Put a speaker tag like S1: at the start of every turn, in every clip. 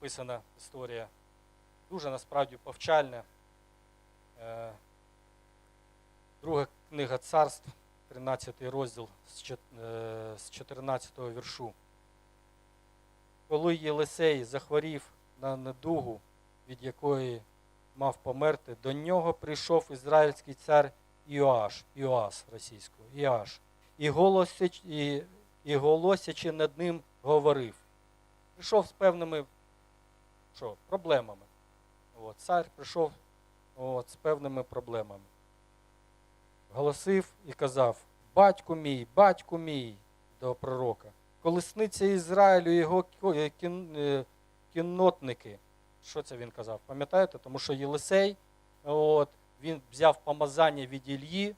S1: написана історія. Дуже насправді повчальна. Е, Друга книга царств, 13 розділ з чот- е, з 14 віршу. Коли Єлисей захворів на недугу, від якої мав померти, до нього прийшов ізраїльський цар Іоаш, Іоас російською, Іоаш, і, голосяч, і, і голосячи над ним говорив. Прийшов з певними що, проблемами. От, цар прийшов от, з певними проблемами. Голосив і казав: Батьку мій, батьку мій до пророка, коли сниться Ізраїлю його е, е, кіннотники. Що це він казав? Пам'ятаєте? Тому що Єлисей, от, він взяв помазання від Іллі.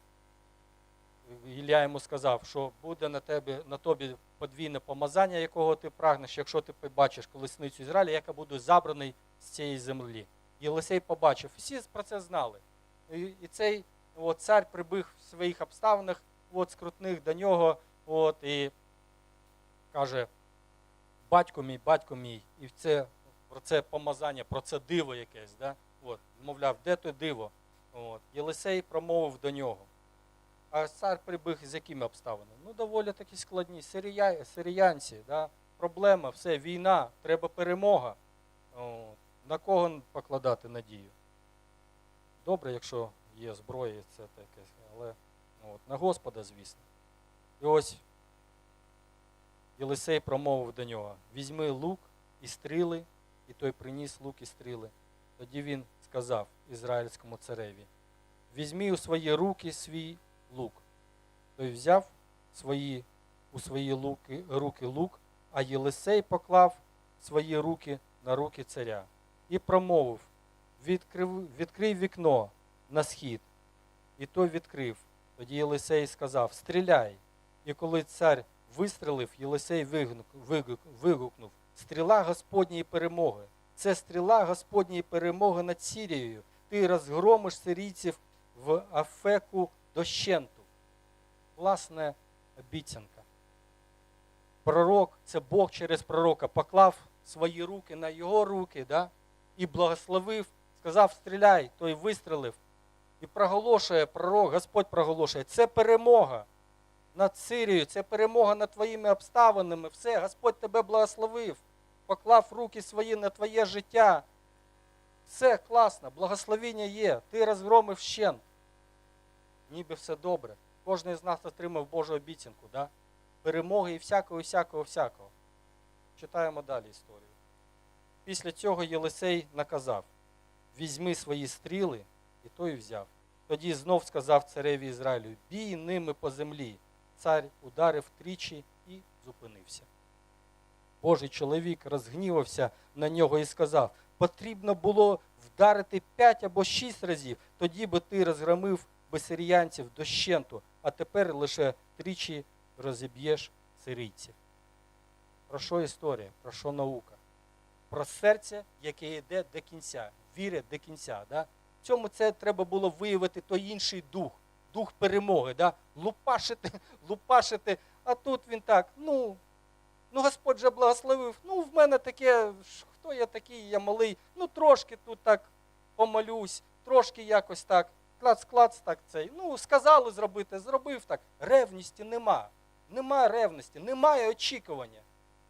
S1: Ілля йому сказав, що буде на, тебе, на тобі подвійне помазання, якого ти прагнеш, якщо ти побачиш колесницю Ізраїля, яка буде забраний з цієї землі. Єлисей побачив, всі про це знали. І, цей от, цар прибіг в своїх обставинах, от, скрутних до нього, от, і каже, батько мій, батько мій, і це, про це помазання, про це диво якесь. Да? От, мовляв, де то диво? От. Єлисей промовив до нього. А цар прибіг з якими обставинами? Ну, доволі такі складні. Сирія, сиріянці, да? проблема, все, війна, треба перемога. От. На кого покладати надію? Добре, якщо є зброя, це таке, але от, на Господа, звісно. І ось Єлисей промовив до нього: візьми лук і стріли, і той приніс лук і стріли. Тоді він сказав ізраїльському цареві: візьми у свої руки свій лук. Той взяв свої, у свої луки, руки лук, а Єлисей поклав свої руки на руки царя і промовив: відкрив, відкрий вікно на схід. І той відкрив. Тоді Єлисей сказав: Стріляй. І коли цар вистрелив, Єлисей вигукнув: Стріла Господньої перемоги. Це стріла Господньої перемоги над Сірією. Ти розгромиш сирійців в Афеку дощенту. Власне, обіцянка. Пророк, це Бог через пророка, поклав свої руки на його руки да? і благословив, сказав, стріляй, той вистрелив. І проголошує пророк, Господь проголошує, це перемога над Сирією, це перемога над твоїми обставинами. Все, Господь тебе благословив, поклав руки свої на твоє життя. Все класно, благословіння є, ти розгромив щент. Ніби все добре. Кожен з нас отримав Божу обіцянку, да? перемоги і всякого, всякого, всякого. Читаємо далі історію. Після цього Єлисей наказав: візьми свої стріли, і той взяв. Тоді знов сказав цареві Ізраїлю: бій ними по землі. Цар ударив тричі і зупинився. Божий чоловік розгнівався на нього і сказав: потрібно було вдарити п'ять або шість разів, тоді би ти розгромив би сиріянців дощенту, а тепер лише тричі розіб'єш сирійців. Про що історія? Про що наука? Про серце, яке йде до кінця, вірить до кінця. Да? Цьому це треба було виявити той інший дух, дух перемоги, да? лупашити, лупашити. А тут він так, ну, ну Господь же благословив, ну в мене таке, хто я такий, я малий, ну трошки тут так помолюсь, трошки якось так, клац-клац так цей. Ну, сказали зробити, зробив так. Ревності нема. Нема ревності, немає очікування.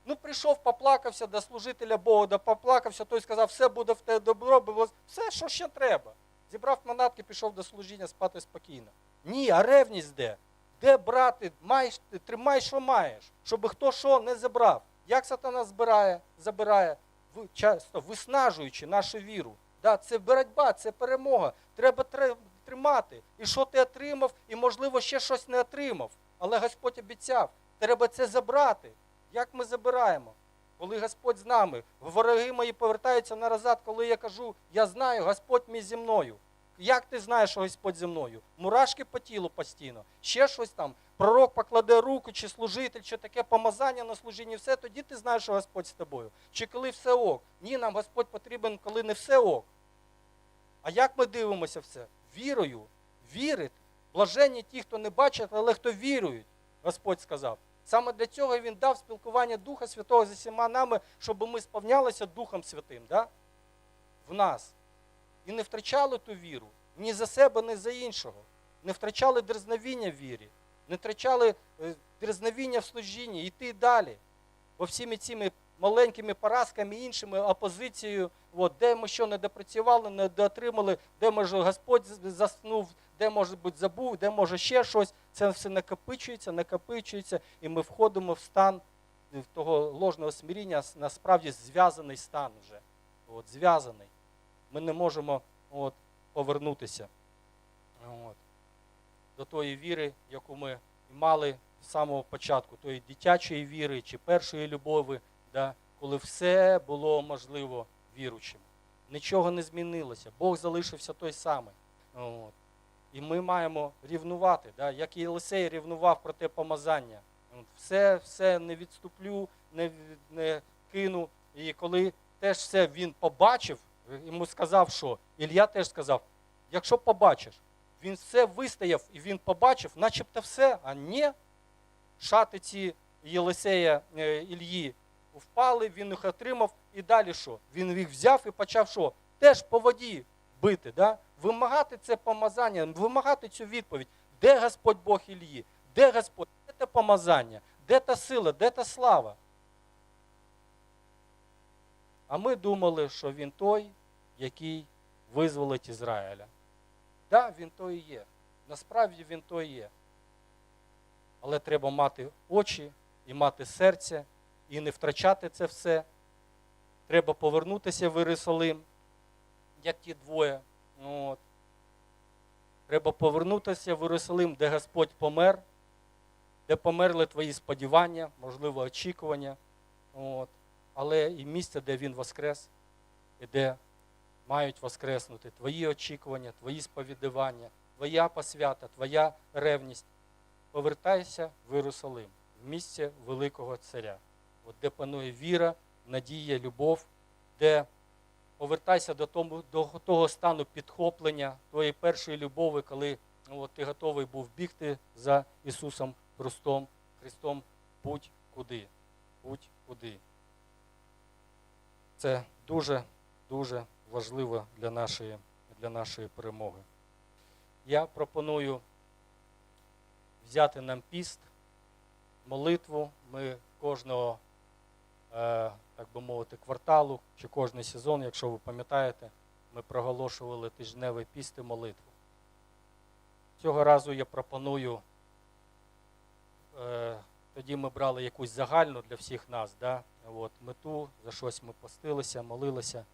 S1: Ну, прийшов, поплакався до служителя Бога, поплакався, той сказав, все буде в тебе добро, було все, що ще треба. Зібрав манатки, пішов до служіння спати спокійно. Ні, а ревність де? Де брати, маєш, тримай, що маєш, щоб хто що не забрав. Як сатана збирає, забирає, часто виснажуючи нашу віру. Да, це боротьба, це перемога. Треба тре- тримати. І що ти отримав, і, можливо, ще щось не отримав. Але Господь обіцяв, треба це забрати. Як ми забираємо? Коли Господь з нами, вороги мої повертаються назад, коли я кажу, я знаю, Господь мій зі мною. Як ти знаєш, що Господь зі мною? Мурашки по тілу постійно, ще щось там. Пророк покладе руку, чи служитель, чи таке помазання на служінні, все, тоді ти знаєш, що Господь з тобою. Чи коли все ок. Ні, нам Господь потрібен, коли не все ок. А як ми дивимося в це? Вірою. Вірити. Блаженні ті, хто не бачать, але хто вірують, Господь сказав. Саме для цього він дав спілкування Духа Святого з усіма нами, щоб ми сповнялися Духом Святим да? в нас. І не втрачали ту віру ні за себе, ні за іншого. Не втрачали дерзновіння в вірі, не втрачали е, дерзновіння в служінні, йти далі. Бо всіми цими маленькими поразками, іншими опозицією, от, де ми що не допрацювали, не доотримали, де може Господь заснув, де може бути забув, де може ще щось. Це все накопичується, накопичується, і ми входимо в стан того ложного смиріння, насправді зв'язаний стан вже. От, зв'язаний. Ми не можемо от, повернутися от, до тої віри, яку ми мали з самого початку, тої дитячої віри чи першої любові, да, коли все було можливо віручим. Нічого не змінилося, Бог залишився той самий. От. І ми маємо рівнувати, да, як і Єлисей рівнував про те помазання. От, Все, все не відступлю, не, не кину. І коли теж все він побачив, йому сказав, що Ілля теж сказав: якщо побачиш, він все вистояв і він побачив, начебто все, а ні. Шати ці Єлисея е, Ільї впали, він їх отримав, і далі що? Він їх взяв і почав що? Теж по воді бити, да? вимагати це помазання, вимагати цю відповідь. Де Господь Бог Ільї? Де Господь? Де те помазання? Де та сила, де та слава? А ми думали, що він той, який визволить Ізраїля. Так, да, він той є. Насправді він той і є. Але треба мати очі і мати серце, і не втрачати це все. Треба повернутися в Єрусалим, як ті двоє. Ну, От. Треба повернутися в Єрусалим, де Господь помер, де померли твої сподівання, можливо, очікування. От. Але і місце, де Він воскрес, і де мають воскреснути твої очікування, твої сповідування, твоя посвята, твоя ревність. Повертайся в Єрусалим, в місце великого царя, от де панує віра, надія, любов, де повертайся до, тому, до того стану підхоплення твоєї першої любові, коли ну, от, ти готовий був бігти за Ісусом Христом, Христом будь-куди. Будь-куди. Це дуже, дуже важливо для нашої, для нашої перемоги. Я пропоную взяти нам піст, молитву. Ми кожного, так би мовити, кварталу чи кожний сезон, якщо ви пам'ятаєте, ми проголошували тижневий піст і молитву. Цього разу я пропоную, е, тоді ми брали якусь загальну для всіх нас, да? От, мету, за щось ми постилися, молилися.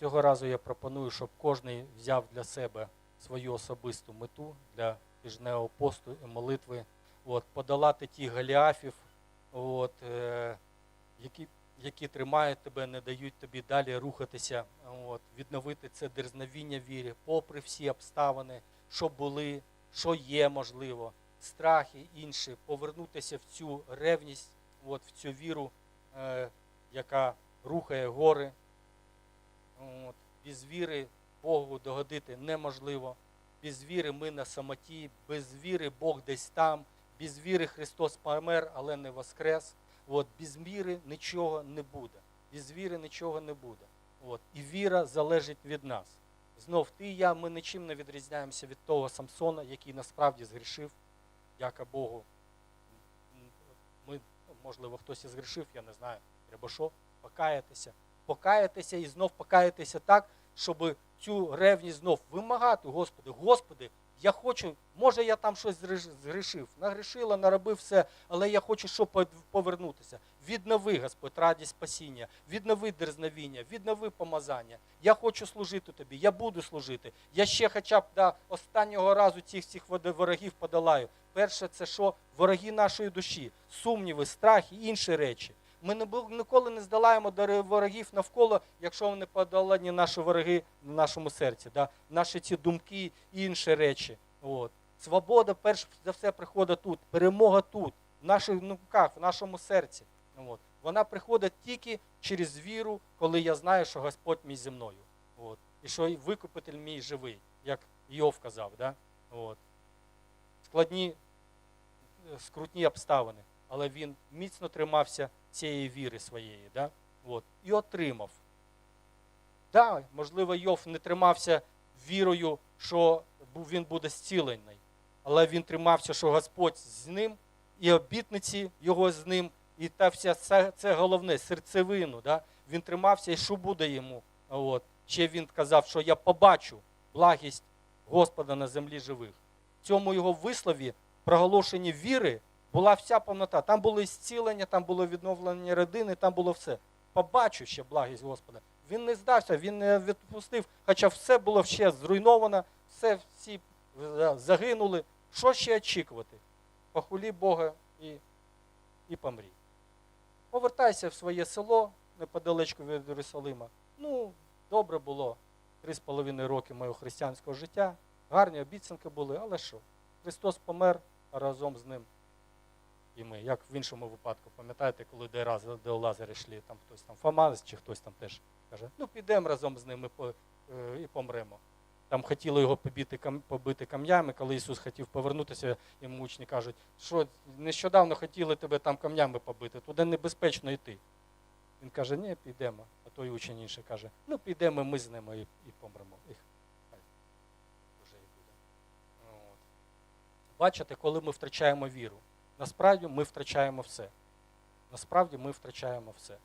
S1: Цього разу я пропоную, щоб кожен взяв для себе свою особисту мету для тижневого посту і молитви, от, подолати ті галіафів, от, е, які, які тримають тебе, не дають тобі далі рухатися, от, відновити це дерзновіння вірі, попри всі обставини, що були, що є можливо, страхи інші, повернутися в цю ревність, от, в цю віру, е, яка рухає гори. От, без віри Богу догодити неможливо. Без віри ми на самоті, без віри Бог десь там, без віри Христос помер, але не воскрес. От, без віри нічого не буде. Без віри нічого не буде. От, і віра залежить від нас. Знов ти і я, ми нічим не відрізняємося від того Самсона, який насправді згрішив, яка Богу. Ми, можливо, хтось і згрішив, я не знаю. Треба що? Покаятися. Покаятися і знов покаятися так, щоб цю ревність знов вимагати, Господи, Господи, я хочу, може я там щось згрішив, нагрішила, наробив все, але я хочу, щоб повернутися. Віднови, Господь, радість спасіння, віднови дерзновіння, віднови помазання. Я хочу служити тобі, я буду служити. Я ще хоча б до останнього разу цих води- ворогів подолаю. Перше, це що? Вороги нашої душі, сумніви, страхи, інші речі. Ми ніколи не здолаємо до ворогів навколо, якщо вони подолані наші вороги в нашому серці, да? наші ці думки і інші речі. От. Свобода, перш за все, приходить тут, перемога тут, в наших думках, в нашому серці. От. Вона приходить тільки через віру, коли я знаю, що Господь мій зі мною. От. І що викупитель мій живий, як Йов казав. Да? От. Складні, е, скрутні обставини. Але він міцно тримався цієї віри своєї. Да? От, і отримав. Да, можливо, Йов не тримався вірою, що він буде зцілений, але він тримався, що Господь з ним, і обітниці його з ним, і та вся це, головне, серцевину. Да? Він тримався, і що буде йому. От. Ще він казав, що я побачу благість Господа на землі живих. В цьому його вислові, проголошенні віри, була вся повнота. Там було зцілення, там було відновлення родини, там було все. Побачу ще благість Господа. Він не здався, він не відпустив, хоча все було ще зруйновано, все всі е, загинули. Що ще очікувати? Похулі Бога і, і помрій. Повертайся в своє село неподалечку від Єрусалима. Ну, добре було. Три з половиною роки мого християнського життя. Гарні обіцянки були, але що? Христос помер, а разом з ним і ми. Як в іншому випадку, пам'ятаєте, коли до, раз, до Лазаря йшли, там хтось там Фома чи хтось там теж каже, ну підемо разом з ними е, і помремо. Там хотіли його побити, побити камнями, коли Ісус хотів повернутися, йому учні кажуть, що нещодавно хотіли тебе там камнями побити, туди небезпечно йти. Він каже, ні, підемо. А той учень інший каже, ну підемо ми з ними і, і помремо. Бачите, коли ми втрачаємо віру, насправді ми втрачаємо все. Насправді ми втрачаємо все.